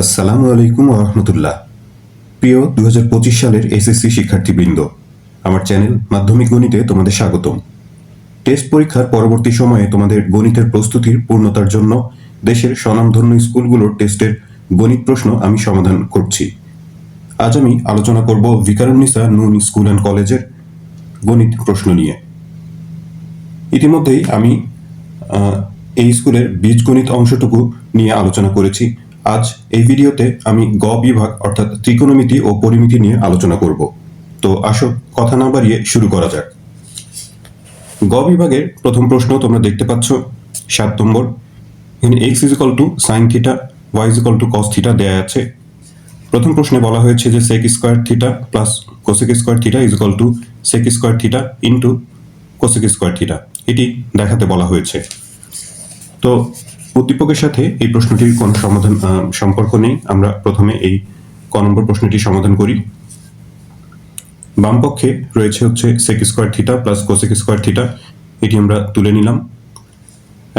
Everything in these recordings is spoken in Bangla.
আসসালামু আলাইকুম রহমতুল্লাহ। প্রিয় দু হাজার পঁচিশ সালের এসএসসি শিক্ষার্থীবৃন্দ, আমার চ্যানেল মাধ্যমিক গণিতে তোমাদের স্বাগতম। টেস্ট পরীক্ষার পরবর্তী সময়ে তোমাদের গণিতের প্রস্তুতির পূর্ণতার জন্য দেশের স্বনামধন্য স্কুলগুলোর টেস্টের গণিত প্রশ্ন আমি সমাধান করছি। আজ আমি আলোচনা করব ভিকারুন্নিসা নুন স্কুল অ্যান্ড কলেজের গণিত প্রশ্ন নিয়ে। ইতিমধ্যেই আমি এই স্কুলের বীজগণিত অংশটুকু নিয়ে আলোচনা করেছি। আজ এই ভিডিওতে আমি গ বিভাগ, অর্থাৎ ত্রিকোণমিতি ও পরিমিতি নিয়ে আলোচনা করব। তো আসো, কথা না বাড়িয়ে শুরু করা যাক। গ বিভাগের প্রথম প্রশ্ন তোমরা দেখতে পাচ্ছ, সাত নম্বর। এখানে X equal to sine theta Y equal to cos theta দেয়া আছে। প্রথম প্রশ্নে বলা হয়েছে যে sec square theta plus cosec square theta equal to sec square theta into cosec square theta এটি দেখাতে বলা হয়েছে। তো উদ্দীপকের সাথে এই প্রশ্নটির কোনো সমাধান সম্পর্ক নেই। আমরা প্রথমে এই ক নম্বর প্রশ্নটি সমাধান করি। বামপক্ষে রয়েছে হচ্ছে sec square theta plus cosec square theta এটি আমরা তুলে নিলাম।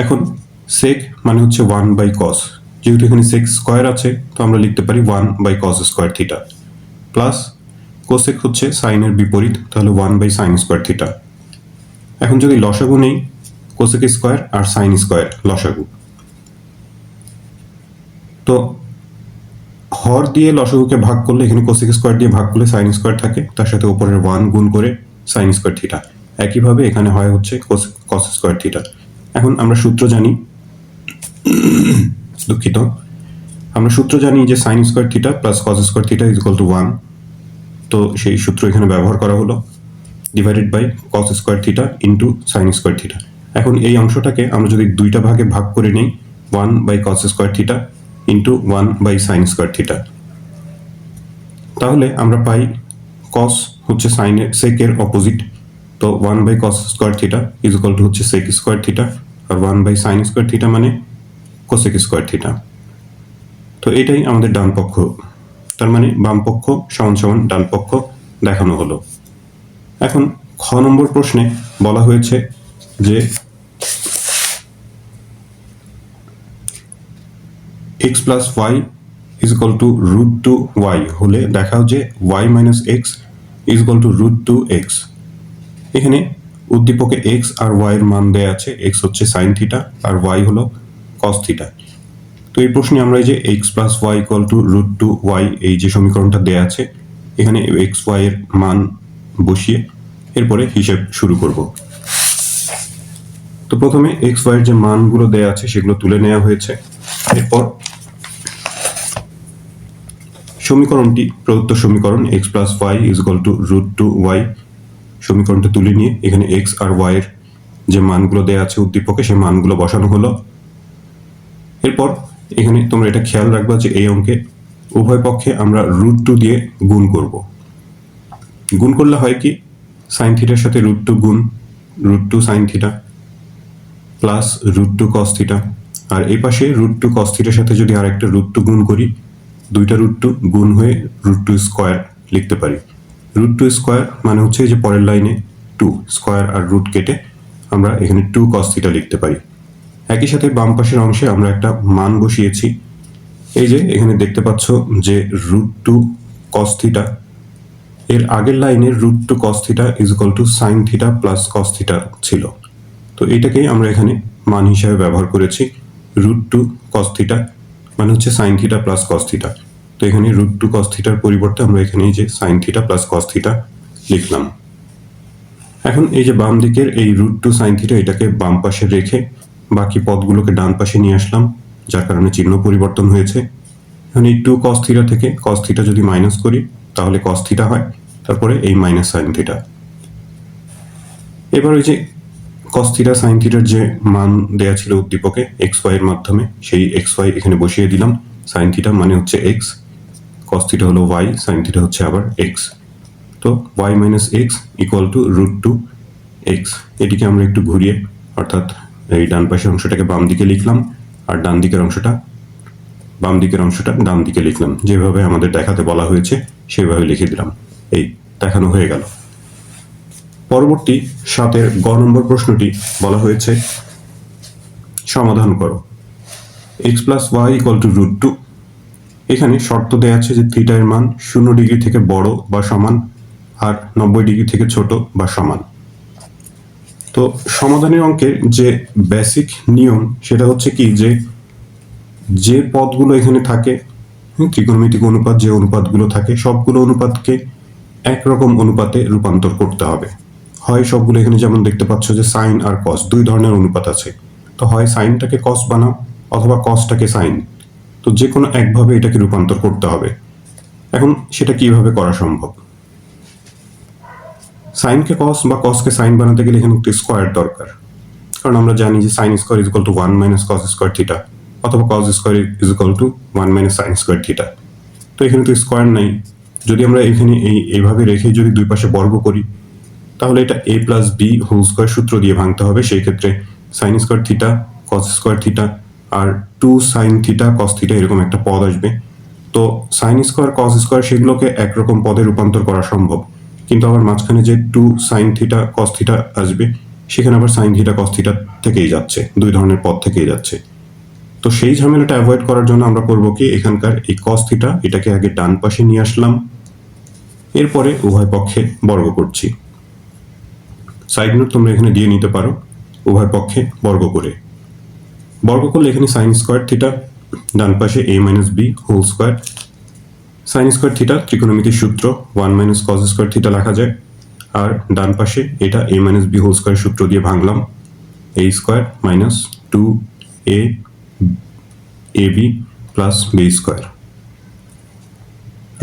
এখন সেক মানে হচ্ছে ওয়ান বাই কস যেহেতু এখানে সেক স্কোয়ার আছে, তো আমরা লিখতে পারি one by cos square theta plus cosec হচ্ছে সাইনের বিপরীত, তাহলে one by sine square theta এখন যদি লসাগু নেই কোসেক স্কোয়ার আর সাইন স্কোয়ার লসাগু। তো হর দিয়ে লসাগুকে ভাগ করলে, এখানে কোসেক স্কোয়ার দিয়ে ভাগ করলে সাইন স্কোয়ার থাকে। তার সাথে উপরের ওয়ান গুণ করে সাইন স্কোয়ার থিটা একইভাবে এখানে হয় হচ্ছে কস স্কোয়ার থিটা এখন আমরা সূত্র জানি, দুঃখিত। আমরা সূত্র জানি যে sine square theta plus cos square theta is equal to one তো সেই সূত্র এখানে ব্যবহার করা হলো divided by cos square theta into sine square theta এখন এই অংশটাকে আমরা যদি দুইটা ভাগে ভাগ করে নিই one by cos square theta into one by sine square theta তাহলে আমরা পাই কস হচ্ছে সাইনের সেকের অপোজিট তো one by cos square theta is equal to হচ্ছে sec square theta R one by sine square theta মানে কোসেক স্কোয়ার থিটা তো এটাই আমাদের ডান পক্ষ। তার মানে বাম পক্ষ সমান সমান ডান পক্ষ দেখানো হলো। এখন খ নম্বর প্রশ্নে বলা হয়েছে যে X plus Y is equal to root two Y হলে দেখাও যে Y minus X is equal to root two X এখানে উদ্দীপকে এক্স আর ওয়াই এর মান দেয়া আছে এক্স হচ্ছে সাইন থিটা আর ওয়াই হলো কস থিটা তো এই প্রশ্নে আমরা এই যে X plus Y equal to root two Y এই যে সমীকরণটা দেয়া আছে, এখানে এক্স ওয়াই এর মান বসিয়ে এরপরে হিসেব শুরু করব। তো প্রথমে এক্স ওয়াই এর যে মানগুলো দেয়া আছে সেগুলো তুলে নেওয়া হয়েছে। এরপর সমীকরণটি প্রদত্ত সমীকরণ X plus Y is equal to root two Y সমীকরণটা তুলে নিয়ে এখানে এক্স আর ওয়াই এর যে মানগুলো দেয়া আছে উদ্দীপকে সেই মানগুলো বসানো হলো। এরপর এখানে তোমরা এটা খেয়াল রাখবা যে এই অঙ্কে উভয় পক্ষে আমরা রুট টু দিয়ে গুণ করব। গুণ করলে হয় কি? সাইন থিটার সাথে রুট টু গুণ root two sine theta plus root two cos theta আর এই পাশে রুট টু কস থিটার সাথে যদি আরেকটা রুট টু গুণ করি দুইটা রুট টু গুণ হয়ে রুট টু স্কোয়ার লিখতে পারি। রুট টু স্কোয়ার মানে হচ্ছে যে পরের লাইনে টু স্কোয়ার আর রুট কেটে আমরা এখানে টু কস থিটা লিখতে পারি। একই সাথে বাম পাশের অংশে আমরা একটা মান বসিয়েছি। এই যে এখানে দেখতে পাচ্ছ যে রুট টু কস থিটা এর আগের লাইনে root two cos theta is equal to sine theta plus cos theta ছিল। তো এটাকেই আমরা এখানে মান হিসাবে ব্যবহার করেছি রুট টু কস থিটা মানে হচ্ছে sine theta plus cos theta তো এখানে রুট টু কস থিটার পরিবর্তে আমরা এখানে যে sine theta plus cos theta লিখলাম। এখন এই যে বাম দিকের এই রুট টু সাইন থিটা এটাকে বাম পাশে রেখে বাকি পদগুলোকে ডান পাশে নিয়ে আসলাম, যার কারণে চিহ্ন পরিবর্তন হয়েছে। এখন এই টু কস থিটা থেকে কস থিটা যদি মাইনাস করি, তাহলে কস থিটা হয়, তারপরে এই মাইনাস সাইন থিটা এবার ওই যে কস থিটা সাইন থিটার যে মান দেয়া ছিল উদ্দীপকে এক্স ওয়াই এর মাধ্যমে, সেই এক্স ওয়াই এখানে বসিয়ে দিলাম। সাইন থিটা মানে হচ্ছে এক্স কস থিটা হলো ওয়াই সাইন থিটা হচ্ছে আবার এক্স তো Y minus X equal to root two X এটিকে আমরা একটু ঘুরিয়ে, অর্থাৎ এই ডান পাশের অংশটাকে বাম দিকে লিখলাম, আর ডান দিকের অংশটা, বাম দিকের অংশটা ডান দিকে লিখলাম। যেভাবে আমাদের দেখাতে বলা হয়েছে, সেভাবে লিখে দিলাম। এই দেখানো হয়ে গেল। পরবর্তী সাতের গ নম্বর প্রশ্নটি বলা হয়েছে। সমাধান করো। X plus Y equal to root two এখানে শর্ত দেওয়া আছে যে থিটা এর মান শূন্য ডিগ্রি থেকে বড় বা সমান আর নব্বই ডিগ্রি থেকে ছোট বা সমান। তো সমাধানের অঙ্কের যে বেসিক নিয়ম সেটা হচ্ছে কি যে যে পদগুলো এখানে থাকে ত্রিকোণমিতিক অনুপাত যে অনুপাতগুলো থাকে, সবগুলো অনুপাতকে একরকম অনুপাতে রূপান্তর করতে হবে। হয় সবগুলো এখানে যেমন দেখতে পাচ্ছ যে সাইন আর কস দুই ধরনের অনুপাত আছে। তো হয় সাইনটাকে কস বানাও অথবা কসটাকে সাইন তো যে কোনো একভাবে এটাকে রূপান্তর করতে হবে। এখন সেটা কীভাবে করা সম্ভব? সাইনকে কস বা কসকে সাইন বানাতে গেলে এখানে একটি স্কোয়ার দরকার। কারণ আমরা জানি যে sine square is to one minus cos square theta অথবা cos square is to one minus sine square theta তো এখানে তো স্কোয়ার নাই। যদি আমরা এখানে এই, এইভাবে রেখে যদি দুই পাশে বর্গ করি তাহলে এটা A plus B whole square সূত্র দিয়ে ভাঙতে হবে। সেই ক্ষেত্রে sine square theta cos square theta আর two sine theta cos theta এরকম একটা পদ আসবে। তো সাইন স্কোয়ার কস স্কোয়ার সেগুলোকে একরকম পদে রূপান্তর করা সম্ভব। কিন্তু আবার মাঝখানে যে two sine theta cos theta আসবে, সেখানে আবার সাইন থিটা কস থিটা থেকেই যাচ্ছে। দুই ধরনের পদ থেকেই যাচ্ছে। তো সেই ঝামেলাটা অ্যাভয়েড করার জন্য আমরা করব কি, এখানকার এই কস থিটা এটাকে আগে ডান পাশে নিয়ে আসলাম। এরপরে উভয় পক্ষে বর্গ করছি। সাইড নোট তোমরা এখানে দিয়ে নিতে পারো, উভয় পক্ষে বর্গ করে। বর্গ করলে এখানে সাইন স্কোয়ার থিটা ডান পাশে A minus B whole square sine square theta ত্রিকোণমিতির সূত্র one minus cos square theta লেখা যায়। আর ডান পাশে এটা A minus B whole square সূত্র দিয়ে ভাঙলাম। A square minus two A A B plus B square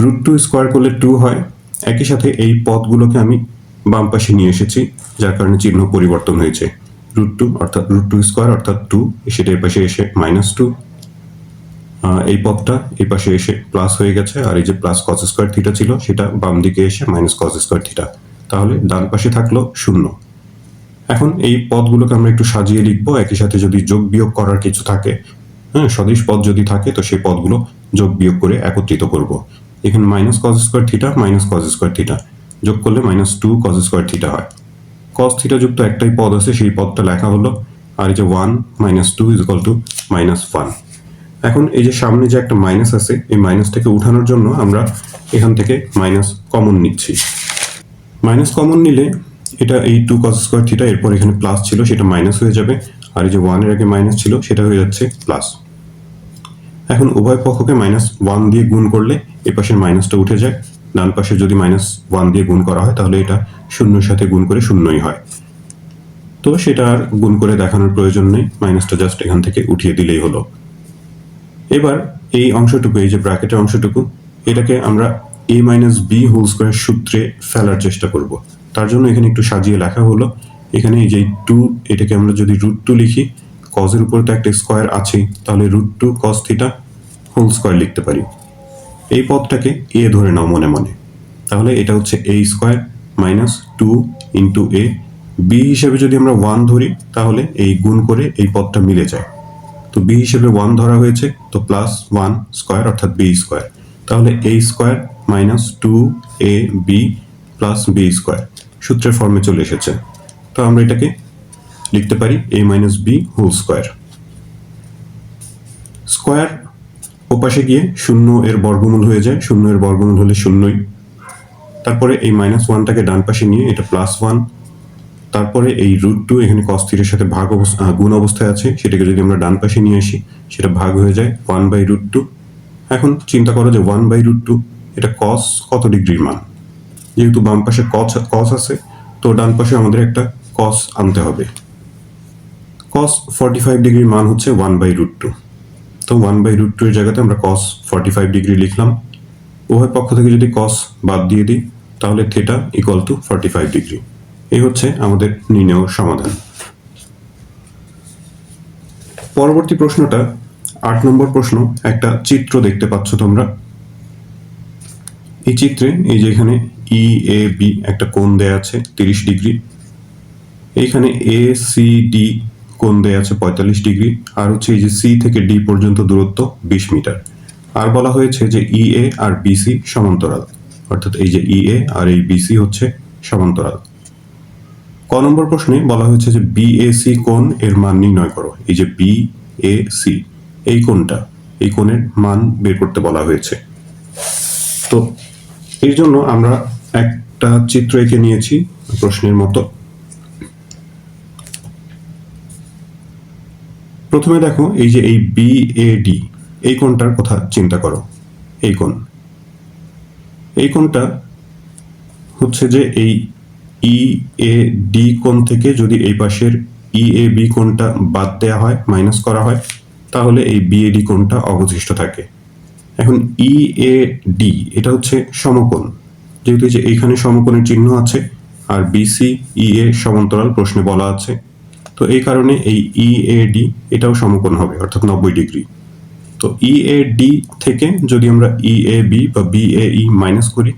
root two square করলে টু হয়। একই সাথে এই পদগুলোকে আমি বাম পাশে নিয়ে এসেছি, যার কারণে চিহ্ন পরিবর্তন হয়েছে। রুট টু অর্থাৎ রুট টু স্কোয়ার অর্থাৎ টু সেটা এই পাশে এসে মাইনাস টু এই পদটা এই পাশে এসে প্লাস হয়ে গেছে, আর এই যে প্লাস কস স্কোয়ার থিটা ছিল, সেটা বাম দিকে এসে মাইনাস কস স্কোয়ার থিটা তাহলে ডান পাশে থাকল শূন্য। এখন এই পদগুলোকে আমরা একটু সাজিয়ে লিখব, একই সাথে যদি যোগ বিয়োগ করার কিছু থাকে হ্যাঁ সদিশ পদ যদি থাকে, তো সেই পদগুলো যোগ বিয়োগ করে একত্রিত করব। এখানে minus cos square theta minus cos square theta যোগ করলে minus two cos square theta হয়। কস থিটা যুক্ত একটাই পদ আছে, সেই পদটা লেখা হলো, আর এই যে one minus two is equal to minus one এখন এই যে সামনে যে একটা মাইনাস আছে, এই মাইনাসটাকে উঠানোর জন্য আমরা এখান থেকে মাইনাস কমন নিচ্ছি। মাইনাস কমন নিলে এটা এই টু কস স্কোয়ার থিটা এরপর এখানে প্লাস ছিল, সেটা মাইনাস হয়ে যাবে, আর এই যে ওয়ানের আগে মাইনাস ছিল, সেটা হয়ে যাচ্ছে প্লাস এখন উভয় পক্ষকে মাইনাস ওয়ান দিয়ে গুণ করলে এ পাশের মাইনাসটা উঠে যায়। ডান পাশে যদি মাইনাস ওয়ান দিয়ে গুণ করা হয়, তাহলে এটা শূন্যর সাথে গুণ করে শূন্যই হয়। তো সেটা আর গুণ করে দেখানোর প্রয়োজন নেই মাইনাসটা জাস্ট এখান থেকে উঠিয়ে দিলেই হলো। এবার এই অংশটুকু, এই যে ব্র্যাকেটের অংশটুকু, এটাকে আমরা A minus B whole square সূত্রে ফেলার চেষ্টা করব। তার জন্য এখানে একটু সাজিয়ে লেখা হলো। এখানে এই যে টু এটাকে আমরা যদি রুট টু লিখি কজের উপরে তো একটা স্কোয়ার আছেই, তাহলে root two cos theta whole square লিখতে পারি। এই পদটাকে এ ধরে নাও মনে মনে। তাহলে এটা হচ্ছে A square minus two into A B হিসেবে যদি আমরা ওয়ান ধরি, তাহলে এই গুণ করে এই পদটা মিলে যায়। তো বি হিসেবে ওয়ান ধরা হয়েছে, তো প্লাস ওয়ান স্কোয়ার অর্থাৎ বি স্কোয়ার তাহলে A square minus two A B plus B square সূত্রের ফর্মে চলে এসেছে। তো আমরা এটাকে লিখতে পারি A minus B whole square square ওপাশে গিয়ে শূন্য এর বর্গমূল হয়ে যায়। শূন্য এর বর্গমূল হলে শূন্যই। তারপরে এই মাইনাস ওয়ানটাকে ডান পাশে নিয়ে এটা প্লাস ওয়ান তারপরে এই রুট টু এখানে কস থিটার সাথে ভাগ অবস্থা গুণ অবস্থায় আছে। সেটাকে যদি আমরা ডান পাশে নিয়ে আসি, সেটা ভাগ হয়ে যায় ওয়ান বাই রুট টু এখন চিন্তা করো যে ওয়ান বাই রুট টু এটা কস কত ডিগ্রির মান? যেহেতু বাম পাশে কস কস আছে, তো ডান পাশে আমাদের একটা কস আনতে হবে। কস ফর্টি ফাইভ ডিগ্রির মান হচ্ছে ওয়ান বাই রুট টু তো ওয়ান বাই রুট টু এর জায়গাতে আমরা কস ফর্টি ফাইভ ডিগ্রি লিখলাম। উভয় পক্ষ থেকে যদি কস বাদ দিয়ে দিই, তাহলে theta equal to forty five degree এই হচ্ছে আমাদের নির্ণয় সমাধান। পরবর্তী প্রশ্নটা, আট নম্বর প্রশ্ন, একটা চিত্র দেখতে পাচ্ছ তোমরা। এই চিত্রে, এই যে এখানে ই এ বি একটা কোণ দেয়া আছে, তিরিশ ডিগ্রি এইখানে এ সি ডি কোণ দেয়া আছে পঁয়তাল্লিশ ডিগ্রি, আর হচ্ছে এই যে সি থেকে ডি পর্যন্ত দূরত্ব বিশ মিটার। আর বলা হয়েছে যে ই এ আর বিসি সমান্তরাল, অর্থাৎ এই যে ই এ আর এই বিসি হচ্ছে সমান্তরাল। ক নম্বর প্রশ্নে বলা হয়েছে যে বিএসি কোণ এর মান নির্ণয় করো, এই যে বি এ সি, এই কোণটা, এই কোণের মান বের করতে বলা হয়েছে। তো এর জন্য আমরা একটা চিত্র এঁকে নিয়েছি প্রশ্নের মতো। প্রথমে দেখো এই যে এই বি এ ডি এই কোণটার কথা চিন্তা করো। এই কোণ। এই কোণটা হচ্ছে যে এই ই এ ডি কোণ থেকে যদি এই পাশের ই এ বি কোণটা বাদ দেওয়া হয় মাইনাস করা হয়, তাহলে এই বি এ ডি কোণটা অবশিষ্ট থাকে। এখন ই এ ডি এটা হচ্ছে সমকোণ। যেহেতু যে এইখানে সমকোণের চিহ্ন আছে, আর বিসি ই এ সমান্তরাল প্রশ্নে বলা আছে তো এই কারণে এই ই এ ডি এটাও সমকোণ হবে, অর্থাৎ নব্বই ডিগ্রি। তো ই এ ডি থেকে যদি আমরা ই এ বি বা বি এ ই মাইনাস করি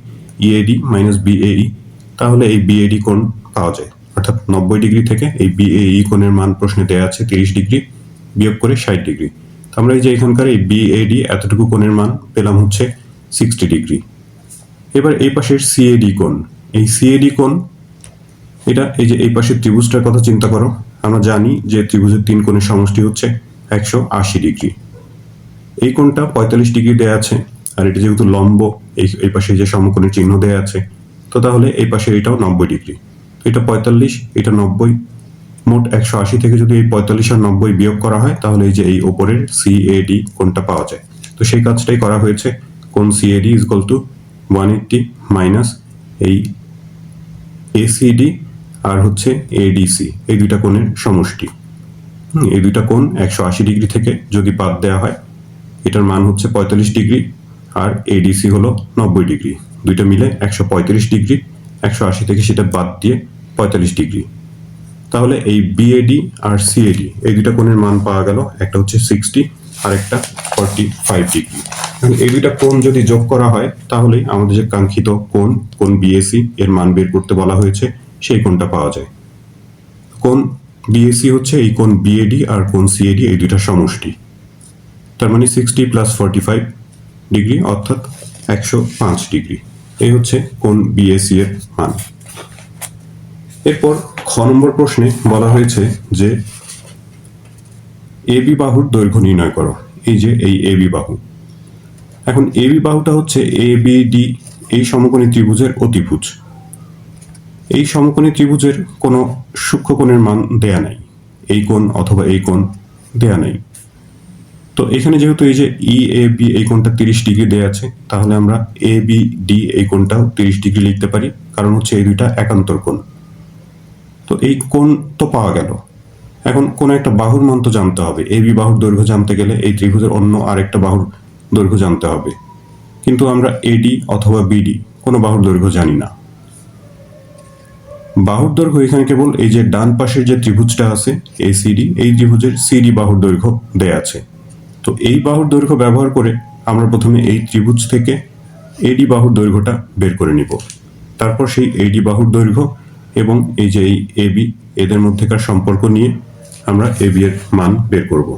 E A D minus B A E তাহলে এই বি এ ডি কোণ পাওয়া যায়। অর্থাৎ নব্বই ডিগ্রি থেকে এই বি এ ই কোণের মান প্রশ্নে দেওয়া আছে তিরিশ ডিগ্রি, বিয়োগ করে ষাট ডিগ্রি। তো আমরা এই যে এখানকার এই বি এ ডি এতটুকু কোণের মান পেলাম হচ্ছে সিক্সটি ডিগ্রি। এবার এই পাশের সিএডি কোণ, এই সিএডি কোণ এটা এই যে এই পাশের ত্রিভুজটার কথা চিন্তা করো। আমরা জানি যে ত্রিভুজের তিন কোণের সমষ্টি হচ্ছে একশো আশি ডিগ্রি। এই কোণটা পঁয়তাল্লিশ ডিগ্রি দেয়া আছে, আর এটা যেহেতু লম্ব, এই এই পাশে যে সমকোণের চিহ্ন দেয়া আছে, তো তাহলে এই পাশে এটাও নব্বই ডিগ্রি। এটা পঁয়তাল্লিশ, এটা নব্বই, মোট একশো আশি থেকে যদি এই পঁয়তাল্লিশ আর নব্বই বিয়োগ করা হয়, তাহলে এই যে এই ওপরের সিএডি কোণটা পাওয়া যায়। তো সেই কাজটাই করা হয়েছে, কোণ CAD is equal to one eighty minus এই এসিডি আর হচ্ছে এডিসি এই দুইটা কোণের সমষ্টি। এই দুইটা কোণ একশো আশি ডিগ্রি থেকে যদি বাদ দেওয়া হয়, এটার মান হচ্ছে পঁয়তাল্লিশ ডিগ্রি আর এডিসি হলো নব্বই ডিগ্রি। দুইটা মিলে একশো পঁয়ত্রিশ ডিগ্রি, একশো আশি থেকে সেটা বাদ দিয়ে পঁয়তাল্লিশ ডিগ্রি। তাহলে এই বিএডি আর সিএডি এই দুইটা কোণের মান পাওয়া গেল, একটা হচ্ছে সিক্সটি আর একটা ফর্টি ফাইভ ডিগ্রি। এই দুইটা কোণ যদি যোগ করা হয়, তাহলেই আমাদের যে কাঙ্ক্ষিত কোণ কোণ বিএসি এর মান বের করতে বলা হয়েছে সেই কোণটা পাওয়া যায়। কোণ বিএসি হচ্ছে এই কোণ বিএডি আর কোণ সিএডি এই দুইটা সমষ্টি। তার মানে sixty plus forty five degree অর্থাৎ একশো পাঁচ ডিগ্রি এই হচ্ছে কোণ বিএসি এর মান। এরপর খ নম্বর প্রশ্নে বলা হয়েছে যে এবি বাহুর দৈর্ঘ্য নির্ণয় করো। এই যে এই এবি বাহু। এখন এবি বাহুটা হচ্ছে এ বি ডি এই সমকোণী ত্রিভুজের অতিভুজ। এই সমকোণী ত্রিভুজের কোনো সূক্ষ্ম কোণের মান দেয়া নাই। এই কোণ অথবা এই কোণ দেয়া নাই। তো এখানে যেহেতু এই যে ই এ বি এই কোণটা তিরিশ ডিগ্রি দেয়া আছে, তাহলে আমরা এ বি ডি এই কোণটাও তিরিশ ডিগ্রি লিখতে পারি, কারণ হচ্ছে এই দুইটা একান্তর কোণ। তো এই কোণ তো পাওয়া গেল। এখন কোন একটা বাহুর মান তো জানতে হবে। এ বি বাহুর দৈর্ঘ্য জানতে গেলে এই ত্রিভুজের অন্য আরেকটা বাহুর দৈর্ঘ্য জানতে হবে। কিন্তু আমরা এডি অথবা বিডি কোনো বাহুর দৈর্ঘ্য জানি না। বাহুর দৈর্ঘ্য এখানে কেবল এই যে ডান পাশের যে ত্রিভুজটা আছে এই সিডি এই ত্রিভুজের সিডি বাহুর দৈর্ঘ্য দেয়া আছে। তো এই বাহুর দৈর্ঘ্য ব্যবহার করে আমরা প্রথমে এই ত্রিভুজ থেকে এডি বাহুর দৈর্ঘ্যটা বের করে নিব। তারপর সেই এডি বাহুর দৈর্ঘ্য এবং এই যে এই এবি এদের মধ্যেকার সম্পর্ক নিয়ে আমরা এবি এর মান বের করব।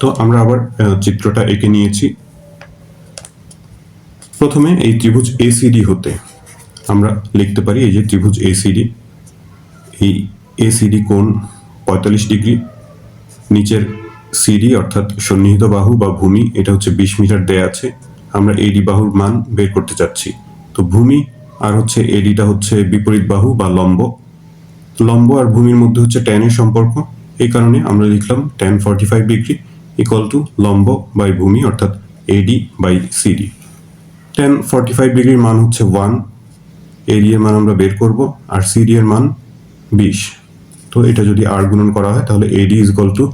তো আমরা আবার চিত্রটা এঁকে নিয়েছি। প্রথমে এই ত্রিভুজ এসিডি হতে আমরা লিখতে পারি এই যে ত্রিভুজ এসিডি এই এসিডি কোণ পঁয়তাল্লিশ ডিগ্রি। নিচের সিডি অর্থাৎ সন্নিহিত বাহু বা ভূমি, এটা হচ্ছে বিশ মিটার দেয়া আছে। আমরা এডি বাহুর মান বের করতে চাচ্ছি। তো ভূমি আর হচ্ছে এডিটা হচ্ছে বিপরীত বাহু বা লম্ব। লম্ব আর ভূমির মধ্যে হচ্ছে ট্যানের সম্পর্ক। এই কারণে আমরা লিখলাম tan forty five degree equal to লম্ব বাই ভূমি অর্থাৎ AD by CD tan forty five ডিগ্রির মান হচ্ছে ওয়ান এডি এর মান আমরা বের করব আর সিডি এর মান বিশ। তো এটা যদি আর গুণন করা হয়, তাহলে AD is equal to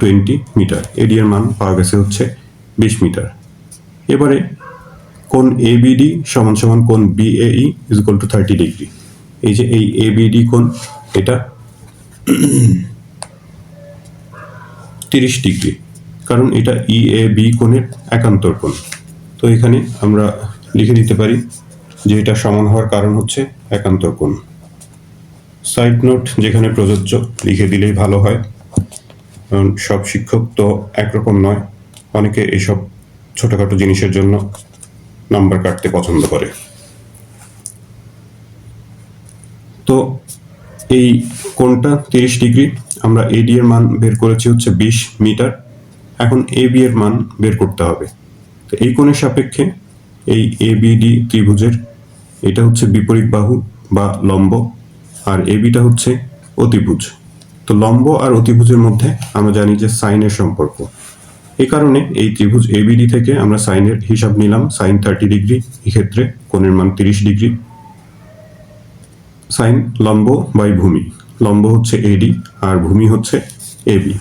twenty metre AD এর মান পাওয়া গেছে হচ্ছে বিশ মিটার এবারে কোন এবিডি সমান সমান কোন BAE is equal to thirty degree এই যে এই এবিডি কোন এটা তিরিশ ডিগ্রি কারণ এটা ই এ বি কোণের একান্তর কোণ। তো এখানে আমরা লিখে দিতে পারি যে এটা সমান হওয়ার কারণ হচ্ছে একান্ত কোণ। সাইড নোট যেখানে প্রযোজ্য, লিখে দিলেই ভালো হয়। কারণ সব শিক্ষক তো একরকম নয়। অনেকে এইসব ছোটখাটো জিনিসের জন্য নাম্বার কাটতে পছন্দ করে। তো এই কোণটা তিরিশ ডিগ্রি, আমরা এডি এর মান বের করেছি হচ্ছে বিশ মিটার। এখন এ বি এর মান বের করতে হবে। তো এই কোণের সাপেক্ষে এই এ বিডি ত্রিভুজের এটা হচ্ছে বিপরীত বাহু বা লম্ব, আর এ বিটা হচ্ছে অতিভুজ। তো লম্ব আর অতিভুজের মধ্যে আমরা জানি যে সাইনের সম্পর্ক। এই কারণে এই ত্রিভুজ এবিডি থেকে আমরা সাইনের হিসাব নিলাম, সাইন থার্টি ডিগ্রি, এক্ষেত্রে কোণের মান তিরিশ ডিগ্রি। সাইন লম্ব বাই ভূমি। লম্ব হচ্ছে এডি আর ভূমি হচ্ছে এবি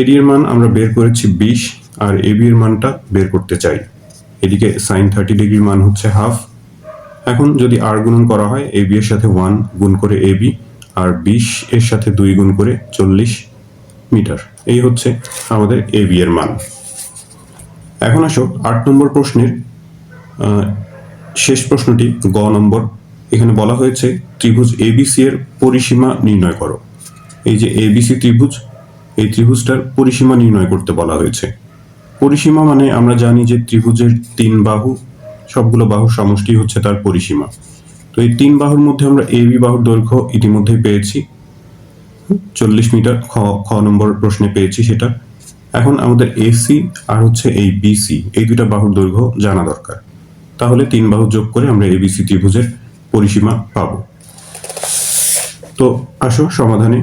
এডি এর মান আমরা বের করেছি বিশ, আর এবি এর মানটা বের করতে চাই। এদিকে সাইন থার্টি ডিগ্রির মান হচ্ছে হাফ এখন যদি আর গুণন করা হয় এ বি এর সাথে ওয়ান গুণ করে এ বি আর বিশ এর সাথে দুই গুণ করে চল্লিশ মিটার। এই হচ্ছে আমাদের এ বি এর মান। এখন আসো আট নম্বর প্রশ্নের শেষ প্রশ্নটি গ নম্বর। এখানে বলা হয়েছে ত্রিভুজ এবিসি এর পরিসীমা নির্ণয় করো। এই যে এবিসি ত্রিভুজ, এই ত্রিভুজটার পরিসীমা নির্ণয় করতে বলা হয়েছে। পরিসীমা মানে আমরা জানি যে ত্রিভুজের তিন বাহু সবগুলো বাহুর সমষ্টি হচ্ছে তার পরিসীমা। তো এই তিন বাহুর মধ্যে আমরা এ, বি বাহুর দৈর্ঘ্য ইতিমধ্যেই পেয়েছি। চল্লিশ মিটার খ খ নম্বর প্রশ্নে পেয়েছি সেটা। এখন আমাদের এসি আর হচ্ছে এই বিসি এই দুটা বাহুর দৈর্ঘ্য জানা দরকার। তাহলে তিন বাহু যোগ করে আমরা এ এবিসি ত্রিভুজের পরিসীমা পাবো। তো আসো সমাধানে।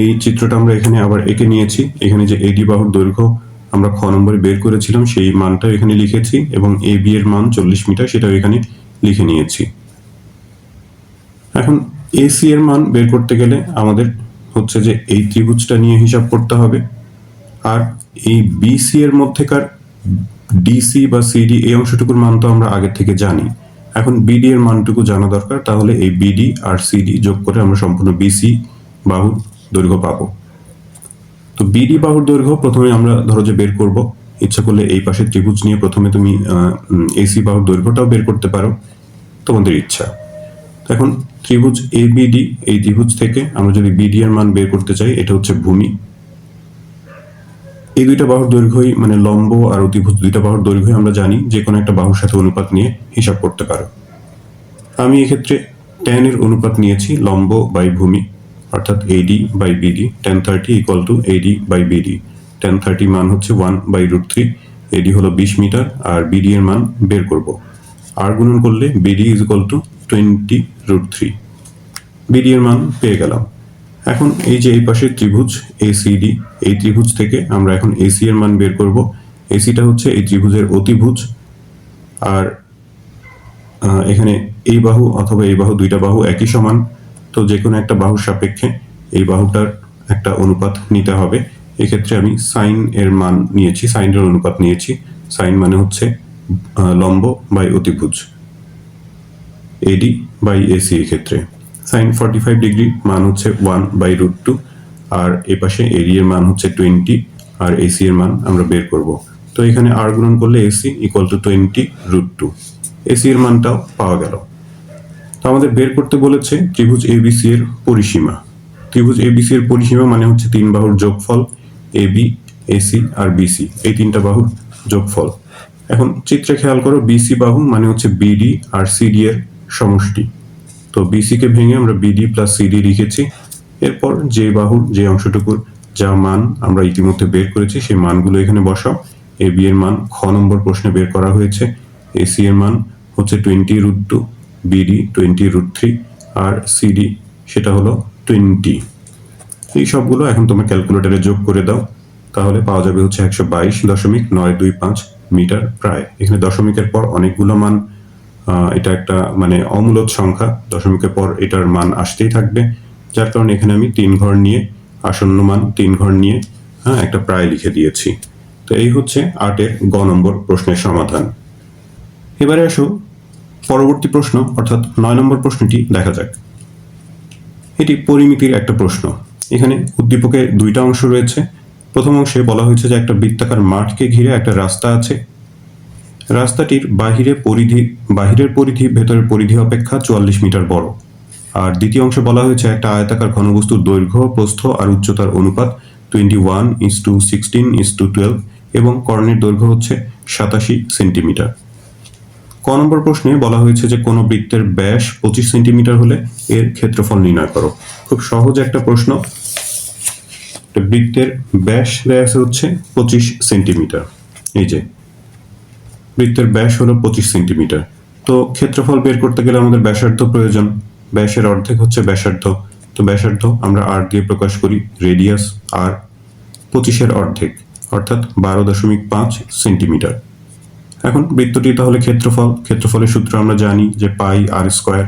এই চিত্রটা আমরা এখানে আবার এঁকে নিয়েছি। এখানে যে এডি বাহুর দৈর্ঘ্য আমরা খ নম্বরে বের করেছিলাম, সেই মানটাও এখানে লিখেছি এবং এ বি এর মান চল্লিশ মিটার, সেটাও এখানে লিখে নিয়েছি। এখন এসি এর মান বের করতে গেলে আমাদের হচ্ছে যে এই ত্রিভুজটা নিয়ে হিসাব করতে হবে। আর এই বিসি এর মধ্যেকার ডিসি বা সিডি এই অংশটুকুর মান তো আমরা আগের থেকে জানি। এখন বিডি এর মানটুকু জানা দরকার, তাহলে এই বিডি আর সিডি যোগ করে আমরা সম্পূর্ণ বিসি বাহুর দৈর্ঘ্য পাবো। তো বিডি বাহুর দৈর্ঘ্য প্রথমে আমরা ধরো যে বের করব, ইচ্ছা করলে এই পাশে ত্রিভুজ নিয়ে প্রথমে তুমি এসি বাহুর দৈর্ঘ্যটাও বের করতে পারো, তোমাদের ইচ্ছা। এখন ত্রিভুজ এ বিডি এই ত্রিভুজ থেকে আমরা যদি বিডি এর মান বের করতে চাই, এটা হচ্ছে ভূমি। এই দুইটা বাহুর দৈর্ঘ্যই মানে লম্ব আর অতিভুজ দুইটা বাহুর দৈর্ঘ্যই আমরা জানি, যে কোনো একটা বাহুর সাথে অনুপাত নিয়ে হিসাব করতে পারো। আমি এক্ষেত্রে ট্যান এর অনুপাত নিয়েছি, লম্ব বাই ভূমি। অর্থাৎ AD by BD tan thirty equal to AD by BD tan thirty মান হচ্ছে one by root three AD হলো বিশ মিটার, আর বিডি এর মান বের করব। আর গুণন করলে BD is equal to twenty root three BD এর মান পেয়ে গেলাম। এখন এই যে এই পাশে ত্রিভুজ এসিডি এই ত্রিভুজ থেকে আমরা এখন এসি এর মান বের করব। এসিটা হচ্ছে এই ত্রিভুজের অতিভুজ, আর এখানে এই বাহু অথবা এই বাহু দুইটা বাহু একই সমান। তো যে কোনো একটা বাহুর সাপেক্ষে এই বাহুটার একটা অনুপাত নিতে হবে। এক্ষেত্রে আমি সাইন এর মান নিয়েছি, সাইনের অনুপাত নিয়েছি। সাইন মানে হচ্ছে লম্ব বাই অতিভুজ। এডি বাই এসি এক্ষেত্রে। সাইন ফর্টি ফাইভ ডিগ্রি মান হচ্ছে ওয়ান বাই রুট টু, আর এ পাশে এডি এর মান হচ্ছে টোয়েন্টি, আর এসি এর মান আমরা বের করব। তো এখানে আর গুণন করলে AC equal to twenty root two. AC এর মানটাও পাওয়া গেল। তো আমাদের বের করতে বলেছে ত্রিভুজ এবিসি এর পরিসীমা। ত্রিভুজ এবিসি এর পরিসীমা মানে হচ্ছে তিন বাহুর যোগফল এবি এসি আর বিসি এই তিনটা বাহুর যোগফল। এখন চিত্রে খেয়াল করো বিসি বাহু মানে হচ্ছে বিডি আর সিডি এর সমষ্টি। তো বিসি কে ভেঙে আমরা বিডি প্লাস সিডি লিখেছি। এরপর যে বাহুর যে অংশটুকুর যা মান আমরা ইতিমধ্যে বের করেছি, সেই মানগুলো এখানে বসাও। এ বি এর মান খ নম্বর প্রশ্নে বের করা হয়েছে। এসি এর মান হচ্ছে twenty root two BD twenty root three আর সিডি সেটা হলো টোয়েন্টি এই সবগুলো এখন তোমার ক্যালকুলেটরে যোগ করে দাও, তাহলে পাওয়া যাবে হচ্ছে একশো বাইশ দশমিক নয় দুই পাঁচ মিটার প্রায়। এখানে দশমিকের পর অনেকগুলো মান এটা একটা মানে অমূলত সংখ্যা, দশমিকের পর এটার মান আসতেই থাকবে। যার কারণে এখানে আমি তিন ঘর নিয়ে, আসন্ন মান তিন ঘর নিয়ে হ্যাঁ একটা প্রায় লিখে দিয়েছি। তো এই হচ্ছে আটের গ নম্বর প্রশ্নের সমাধান। এবারে আসো পরবর্তী প্রশ্ন, অর্থাৎ নয় নম্বর প্রশ্নটি দেখা যাক। এটি পরিমিতির একটা প্রশ্ন। এখানে উদ্দীপকে দুইটা অংশ রয়েছে। প্রথম অংশে বলা হয়েছে যে একটা বৃত্তাকার মাঠকে ঘিরে একটা রাস্তা আছে। রাস্তাটির বাহিরে পরিধি, বাহিরের পরিধি, ভেতরের পরিধি অপেক্ষা চুয়াল্লিশ মিটার বড়। আর দ্বিতীয় অংশে বলা হয়েছে একটা আয়তাকার ঘনবস্তুর দৈর্ঘ্য, প্রস্থ আর উচ্চতার অনুপাত twenty one is to sixteen is to twelve এবং কর্ণের দৈর্ঘ্য হচ্ছে সাতাশি সেন্টিমিটার। ক নম্বর প্রশ্নে বলা হয়েছে যে কোনো বৃত্তের ব্যাস পঁচিশ সেন্টিমিটার হলে এর ক্ষেত্রফল নির্ণয় করো। খুব সহজ একটা প্রশ্ন। বৃত্তের ব্যাস আছে হচ্ছে পঁচিশ সেন্টিমিটার। এই যে, বৃত্তের ব্যাস হলো পঁচিশ সেন্টিমিটার। তো ক্ষেত্রফল বের করতে গেলে আমাদের ব্যাসার্ধ প্রয়োজন। ব্যাসের অর্ধেক হচ্ছে ব্যাসার্ধ। তো ব্যাসার্ধ আমরা আর দিয়ে প্রকাশ করি রেডিয়াস আর পঁচিশের অর্ধেক, অর্থাৎ বারো দশমিক পাঁচ সেন্টিমিটার। এখন বৃত্তটি তাহলে ক্ষেত্রফল, ক্ষেত্রফলের সূত্র আমরা জানি যে পাই আর স্কোয়ার।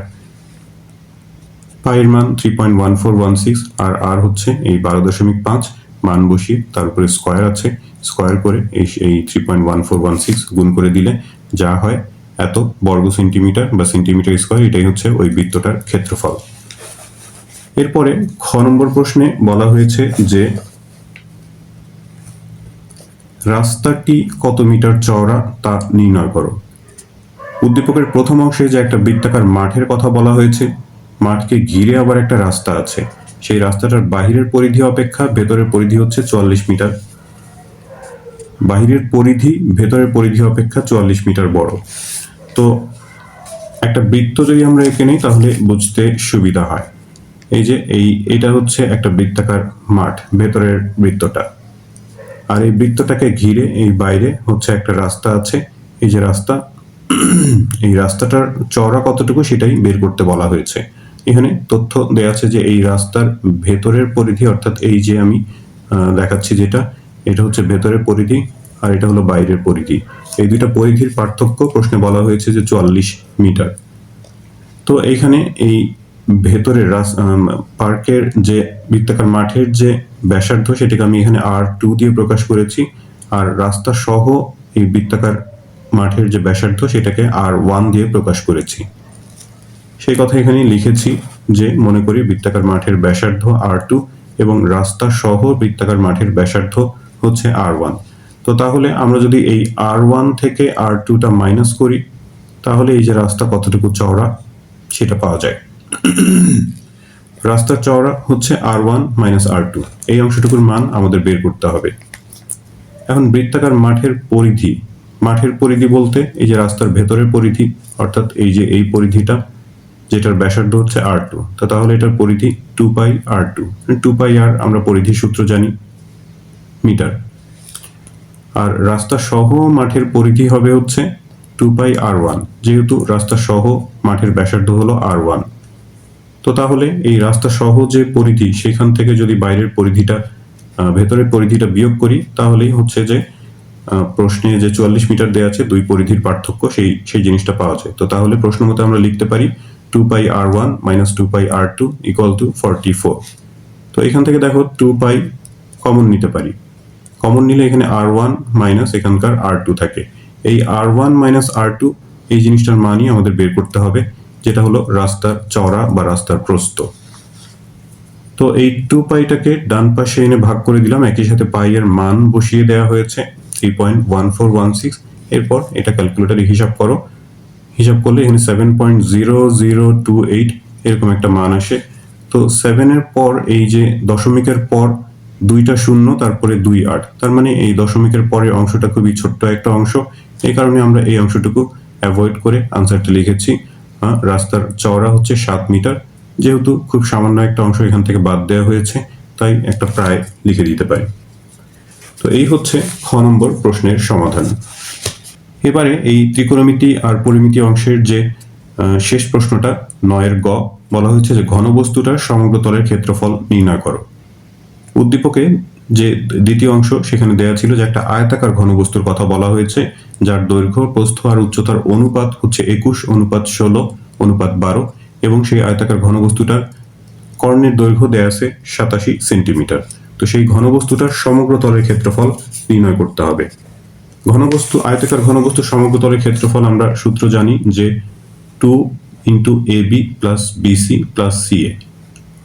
পাইয়ের মান three point one four one six আর আর হচ্ছে এই বারো দশমিক পাঁচ, মান বসিয়ে তার উপরে স্কোয়ার আছে। স্কোয়ার করে এই এই three point one four one six গুণ করে দিলে যা হয় এত বর্গ সেন্টিমিটার বা সেন্টিমিটার স্কোয়ার, এটাই হচ্ছে ওই বৃত্তটার ক্ষেত্রফল। এরপরে খ নম্বর প্রশ্নে বলা হয়েছে যে রাস্তাটি কত মিটার চওড়া তা নির্ণয় করো। উদ্দীপকের প্রথম অংশে যে একটা বৃত্তাকার মাঠের কথা বলা হয়েছে, মাঠকে ঘিরে আবার একটা রাস্তা আছে। সেই রাস্তাটার বাহিরের পরিধি অপেক্ষা ভেতরের পরিধি হচ্ছে চুয়াল্লিশ মিটার। বাহিরের পরিধি, ভেতরের পরিধি অপেক্ষা চুয়াল্লিশ মিটার বড়। তো একটা বৃত্ত যদি আমরা এঁকে নিই, তাহলে বুঝতে সুবিধা হয়। এই যে এই, এটা হচ্ছে একটা বৃত্তাকার মাঠ, ভেতরের বৃত্তটা। আর এই বৃত্তটাকে ঘিরে এই বাইরে হচ্ছে একটা রাস্তা আছে। এই যে রাস্তা, এই রাস্তাটার চওড়া কতটুকু সেটাই বের করতে বলা হয়েছে। এখানে তথ্য দেওয়া আছে যে এই রাস্তার ভেতরের পরিধি, অর্থাৎ এই যে আমি দেখাচ্ছি যেটা, এটা হচ্ছে ভেতরের পরিধি আর এটা হলো বাইরের পরিধি। এই দুইটা পরিধির পার্থক্য প্রশ্নে বলা হয়েছে যে চুয়াল্লিশ মিটার। তো এখানে এই ভেতরের পার্কের যে বৃত্তাকার মাঠের যে ব্যাসার্ধ সেটাকে আমি এখানে আর টু দিয়ে প্রকাশ করেছি। আর রাস্তা সহ এই বৃত্তাকার মাঠের যে ব্যাসার্ধ সেটাকে আর ওয়ান দিয়ে প্রকাশ করেছি। সেই কথা এখানে লিখেছি যে মনে করি বৃত্তাকার মাঠের ব্যাসার্ধ আর টু এবং রাস্তা সহ বৃত্তাকার মাঠের ব্যাসার্ধ হচ্ছে আর ওয়ান তো তাহলে আমরা যদি এই আর ওয়ান থেকে আর টুটা মাইনাস করি, তাহলে এই যে রাস্তা কতটুকু চওড়া সেটা পাওয়া যায়। রাস্তার চওড়া হচ্ছে R one minus R two এই অংশটুকুর মান আমাদের বের করতে হবে। এখন বৃত্তাকার মাঠের পরিধি। মাঠের পরিধি বলতে এই যে রাস্তার ভেতরের পরিধি, অর্থাৎ এই যে এই পরিধিটা, যেটার ব্যাসার্ধ হচ্ছে আর টু তো তাহলে এটার পরিধি two pi R two two pi R আমরা পরিধি সূত্র জানি, মিটার। আর রাস্তা সহ মাঠের পরিধি হবে হচ্ছে টু পাই আর ওয়ান যেহেতু রাস্তা সহ মাঠের ব্যাসার্ধ হলো আর ওয়ান তো তাহলে এই রাস্তা সহ যে পরিধি, সেখান থেকে যদি বাইরের পরিধিটা ভেতরের পরিধিটা বিয়োগ করি, তাহলেই হচ্ছে যে প্রশ্নে যে চুয়াল্লিশ মিটার দেওয়া আছে, দুই পরিধির পার্থক্য সেই সেই জিনিসটা পাওয়া যায়। তো তাহলে প্রশ্ন মতো আমরা লিখতে পারি, two pi r one minus two pi r two equal to forty four. তো এখান থেকে দেখো, টু পাই কমন নিতে পারি। কমন নিলে এখানে আর ওয়ান মাইনাস এখানকার আর টু থাকে। এই r one minus r two, এই জিনিসটার মানই আমাদের বের করতে হবে। যেটা হলো রাস্তার চওড়া বা রাস্তার প্রস্থ। তো এই টু পাইটাকে ডান পাশে এনে ভাগ করে দিলাম, একই সাথে পাই এর মান বসিয়ে দেওয়া হয়েছে three point one four one six এরপর এটা ক্যালকুলেটারে হিসাব করো। হিসাব করলে এখানে seven point zero zero two eight এরকম একটা মান আসে। তো সেভেনের পর এই যে দশমিকের পর দুইটা শূন্য, তারপরে দুই আট। তার মানে এই দশমিকের পরের অংশটা খুবই ছোট্ট একটা অংশ। এই কারণে আমরা এই অংশটুকু অ্যাভয়েড করে আনসারটা লিখেছি। রাস্তার চওড়া হচ্ছে সাত মিটার। যেহেতু খুব সামান্য একটা অংশ এখান থেকে বাদ দেওয়া হয়েছে, তাই একটা প্রায় লিখে দিতে পারি। তো এই হচ্ছে খ নম্বর প্রশ্নের সমাধান। এবারে এই ত্রিকোণমিতি আর পরিমিতি অংশের যে শেষ প্রশ্নটা, নয়ের গ, বলা হয়েছে যে ঘনবস্তুটার সমগ্র তলের ক্ষেত্রফল নির্ণয় করো। উদ্দীপকে যে দ্বিতীয় অংশ সেখানে দেয়া ছিল যে একটা আয়তাকার ঘনবস্তুর কথা বলা হয়েছে, যার দৈর্ঘ্য, প্রস্থ আর উচ্চতার অনুপাত হচ্ছে একুশ, অনুপাত ষোলো, অনুপাত বারো এবং সেই আয়তাকার ঘনবস্তুটার কর্ণের দৈর্ঘ্য দেয়া আছে সাতাশি সেন্টিমিটার। তো সেই ঘনবস্তুটার সমগ্র তলের ক্ষেত্রফল নির্ণয় করতে হবে। ঘনবস্তু, আয়তাকার ঘনবস্তু সমগ্র তলের ক্ষেত্রফল আমরা সূত্র জানি যে two into a b plus bc plus c a.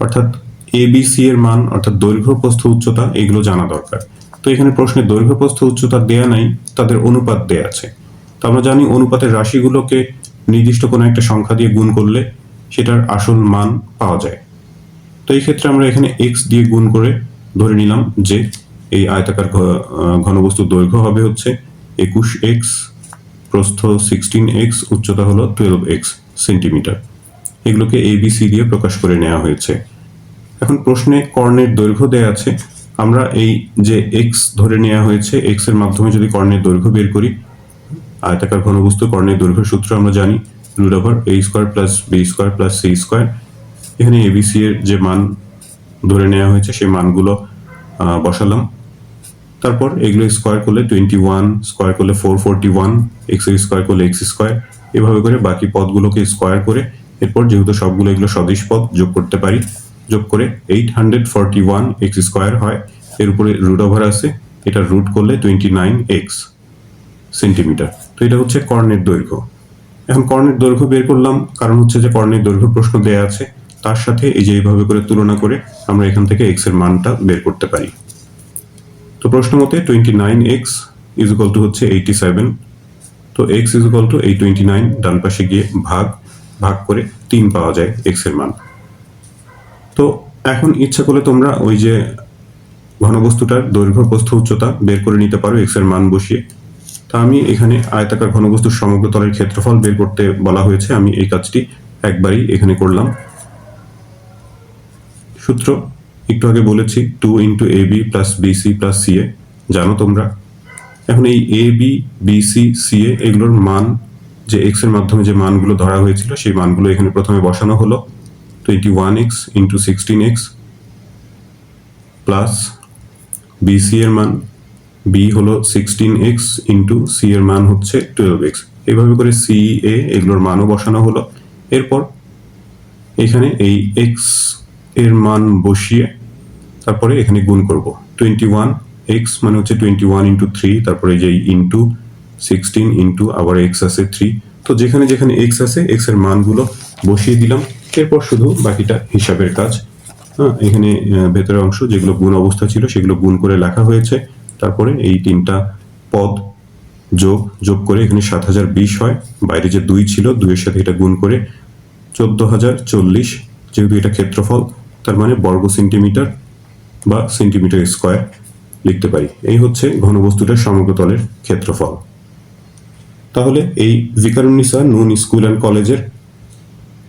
অর্থাৎ এ বি সি এর মান, অর্থাৎ দৈর্ঘ্য প্রস্থ উচ্চতা, এগুলো জানা দরকার। তো এখানে প্রশ্নে দৈর্ঘ্য প্রস্থ উচ্চতা দেয়া নাই, তাদের অনুপাত দেয়া আছে। তো আমরা জানি অনুপাতের রাশিগুলোকে নির্দিষ্ট কোনো একটা সংখ্যা দিয়ে গুণ করলে সেটার আসল মান পাওয়া যায়। তো এই ক্ষেত্রে আমরা এখানে এক্স দিয়ে গুণ করে ধরে নিলাম যে এই আয়তাকার ঘনবস্তুর দৈর্ঘ্য হবে হচ্ছে একুশ এক্স প্রস্থ সিক্সটিন এক্স উচ্চতা হলো টুয়েলভ এক্স সেন্টিমিটার এগুলোকে এ বি সি দিয়ে প্রকাশ করে নেওয়া হয়েছে। এখন প্রশ্নে কর্ণের দৈর্ঘ্য দেয়া আছে। আমরা এই যে এক্স ধরে নেওয়া হয়েছে এক্সের মাধ্যমে যদি কর্ণের দৈর্ঘ্য বের করি, আয়তাকার ঘনবস্তু, কর্ণের দৈর্ঘ্য সূত্র আমরা জানি, root over a square plus b square plus c square. এখানে এবিসি এর যে মান ধরে নেওয়া হয়েছে, সেই মানগুলো বসালাম। তারপর এগুলো স্কোয়ার করলে টোয়েন্টি ওয়ান স্কোয়ার করলে four forty one x square করলে এক্স স্কোয়ার। এভাবে করে বাকি পদগুলোকে স্কোয়ার করে, এরপর যেহেতু সবগুলো এগুলো সদিশ পদ, যোগ করতে পারি। যোগ করে eight hundred forty one x square হয়। এর উপরে রুট ওভার আছে। এটা রুট করলে টোয়েন্টি নাইন এক্স সেন্টিমিটার তো এটা হচ্ছে কর্ণের দৈর্ঘ্য। এখন কর্ণের দৈর্ঘ্য বের করলাম। কারণ হচ্ছে যে কর্ণের দৈর্ঘ্য প্রশ্ন দেয়া আছে। তার সাথে এই যে এইভাবে করে তুলনা করে আমরা এখান থেকে এক্সের মানটা বের করতে পারি। তো প্রশ্ন মতে twenty nine x is equal to হচ্ছে এইটি সেভেন তো এক্স ইজ ইকাল টু এই টোয়েন্টি নাইন ডান পাশে গিয়ে ভাগ ভাগ করে তিন পাওয়া যায় এক্সের মান। তো এখন ইচ্ছা করলে তোমরা ওই যে ঘনবস্তুটার দৈর্ঘ্য, প্রস্থ, উচ্চতা বের করে নিতে পারো এক্সের মান বসিয়ে। তা আমি এখানে আয়তাকার ঘনবস্তুর সমগ্র তলের ক্ষেত্রফল বের করতে বলা হয়েছে। আমি এই কাজটি একবারই এখানে করলাম। সূত্র একটু আগে বলেছি two into a b plus bc plus c a জানো তোমরা? এখন এই a b bc c a এগুলোর মান, যে এক্সের মাধ্যমে যে মানগুলো ধরা হয়েছিল, সেই মানগুলো এখানে প্রথমে বসানো হলো। Twenty one x into sixteen x plus এর মান বি হলো সিক্সটিন এক্স ইন্টু সি এর মান হচ্ছে টুয়েলভ এক্স এইভাবে করে সি এ এগুলোর মানও বসানো হলো। এরপর এখানে এই এক্সের মান বসিয়ে তারপরে এখানে গুণ করব। টোয়েন্টি ওয়ান এক্স মানে হচ্ছে টোয়েন্টি ওয়ান ইন্টু থ্রি তারপরে যে ইন্টু সিক্সটিন ইন্টু আবার এক্স আছে থ্রি তো যেখানে যেখানে এক্স আছে এক্সের মানগুলো বসিয়ে দিলাম। এরপর শুধু বাকিটা হিসাবের কাজ। হ্যাঁ এখানে ভেতরের অংশ যেগুলো গুণ অবস্থা ছিল, সেগুলো গুণ করে লেখা হয়েছে। তারপরে এই তিনটা পদ যোগ যোগ করে এখানে সাত হাজার বিশ হয়। বাইরে যে দুই ছিল, দুইয়ের সাথে এটা গুণ করে চোদ্দ হাজার চল্লিশ, যেহেতু এটা ক্ষেত্রফল, তার মানে বর্গ সেন্টিমিটার বা সেন্টিমিটার স্কোয়ার লিখতে পারি। এই হচ্ছে ঘনবস্তুটার সমগ্র তলের ক্ষেত্রফল। তাহলে এই ভিকারুন্নিসা নুন স্কুল অ্যান্ড কলেজের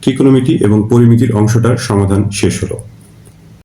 ত্রিকোণমিতি এবং পরিমিতির অংশটার সমাধান শেষ হলো।